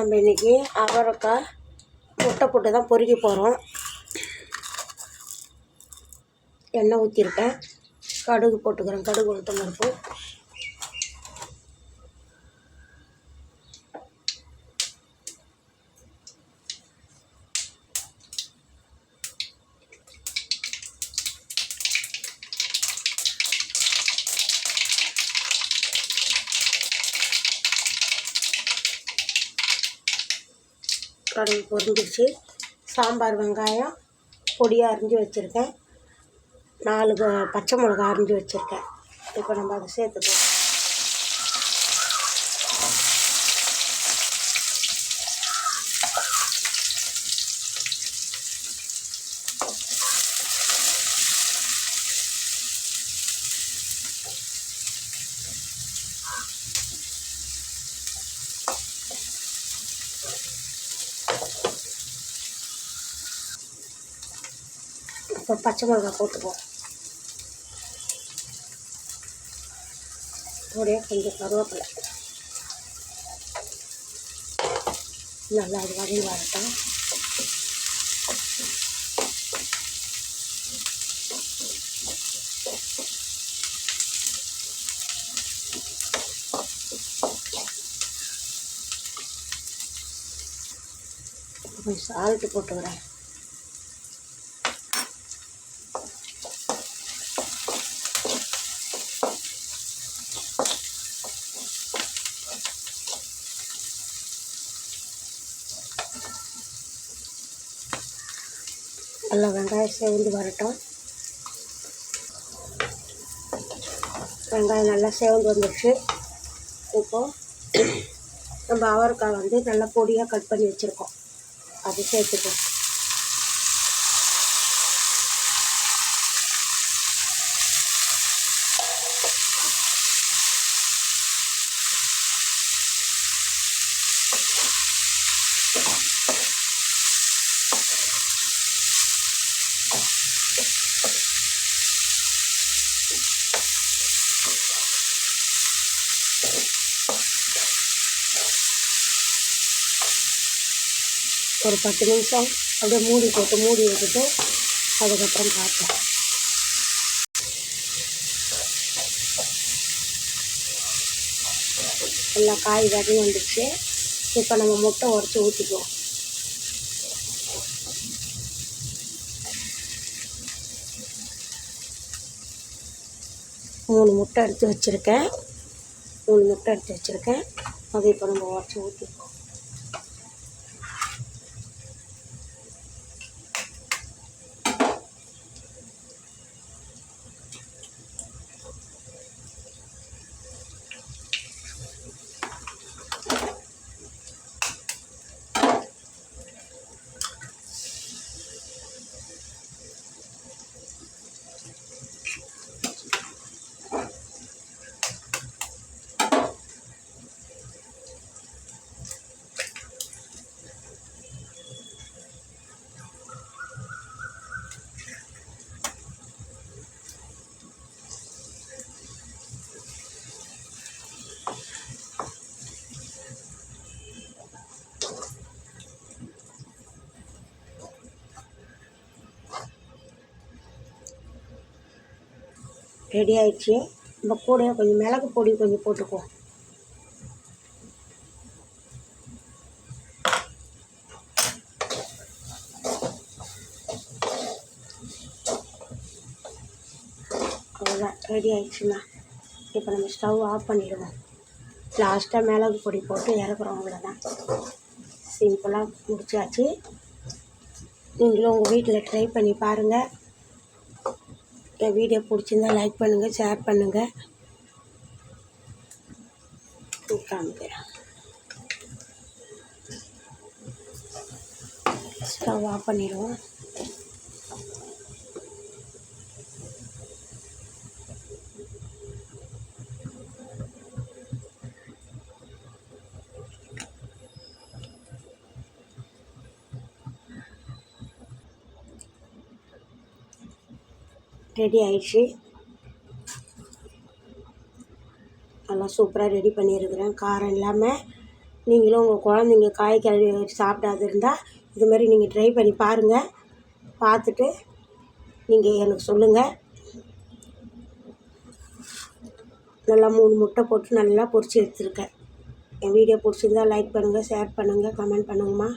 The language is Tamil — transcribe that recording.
நம்ம இன்றைக்கி அவரைக்காய் முட்டை போட்டு தான் பொறுக்கி போகிறோம் எண்ணெய் ஊற்றிருக்கேன் கடுகு போட்டுக்கிறேன். கடுகு உளுத்தம் பருப்பு. கடுகு பொரிஞ்சிருச்சு. சாம்பார் வெங்காயம் பொடியாக அரிஞ்சு வச்சுருக்கேன். நாலு பச்சை மிளகா அரிஞ்சு வச்சுருக்கேன். இப்போ நம்ம அதை சேர்த்துக்கலாம். இப்போ பச்சை மிளகா போட்டுப்போம் அப்படியே கொஞ்சம் கருவேப்பிலை நல்லா அது வரையும் வரட்டும் கொஞ்சம் சால்ட்டு போட்டுக்கிறேன் நல்லா வெங்காயம் சேவந்து வரட்டும். வெங்காயம் நல்லா சேவந்து வந்துடுச்சு இப்போது நம்ம அவரைக்காய் வந்து நல்லா பொடியாக கட் பண்ணி வச்சுருக்கோம். அது சேர்த்துப்போம் ஒரு பத்து நிமிஷம் அப்படியே மூடி போட்டு மூடி விட்டுட்டு அதுக்கப்புறம் பார்ப்போம். எல்லா காய் வதங்கி வந்துடுச்சு இப்போ நம்ம முட்டை உடச்சி ஊற்றிக்குவோம் மூணு முட்டை எடுத்து வச்சுருக்கேன். மூணு முட்டை எடுத்து வச்சுருக்கேன். அதை இப்போ நம்ம உடச்சி ஊற்றிப்போம் ரெடி ஆயிடுச்சு. நம்ம கூட கொஞ்சம் மிளகு பொடி கொஞ்சம் போட்டுக்குவோம். அவ்வளோதான் ரெடி ஆயிடுச்சுண்ணா இப்போ நம்ம ஸ்டவ் ஆஃப் பண்ணிடுவோம். லாஸ்ட்டாக மிளகு பொடி போட்டு இறக்குறோம். அவ்வளோதான் சிம்பிளாக முடிச்சாச்சு. நீங்களும் உங்கள் வீட்டில் ட்ரை பண்ணி பாருங்கள் என் வீடியோ பிடிச்சிருந்தா லைக் பண்ணுங்கள் ஷேர் பண்ணுங்கள் காமிக்கிறேன். ஸ்டவ் ஆஃப் பண்ணிடுவோம். ரெடி ஆயிடுச்சு. நல்லா சூப்பராக ரெடி பண்ணியிருக்கிறேன். காரம் இல்லாமல் நீங்களும் உங்கள் குழந்தைங்க காய் கழுவி சாப்பிடாது இருந்தால் இது மாதிரி நீங்கள் ட்ரை பண்ணி பாருங்கள் பார்த்துட்டு நீங்கள் எனக்கு சொல்லுங்கள் நல்லா மூணு முட்டை போட்டு நல்லா பொரிச்சு எடுத்துருக்கேன். என் வீடியோ பிடிச்சிருந்தா லைக் பண்ணுங்கள் ஷேர் பண்ணுங்கள் கமெண்ட் பண்ணுங்கம்மா.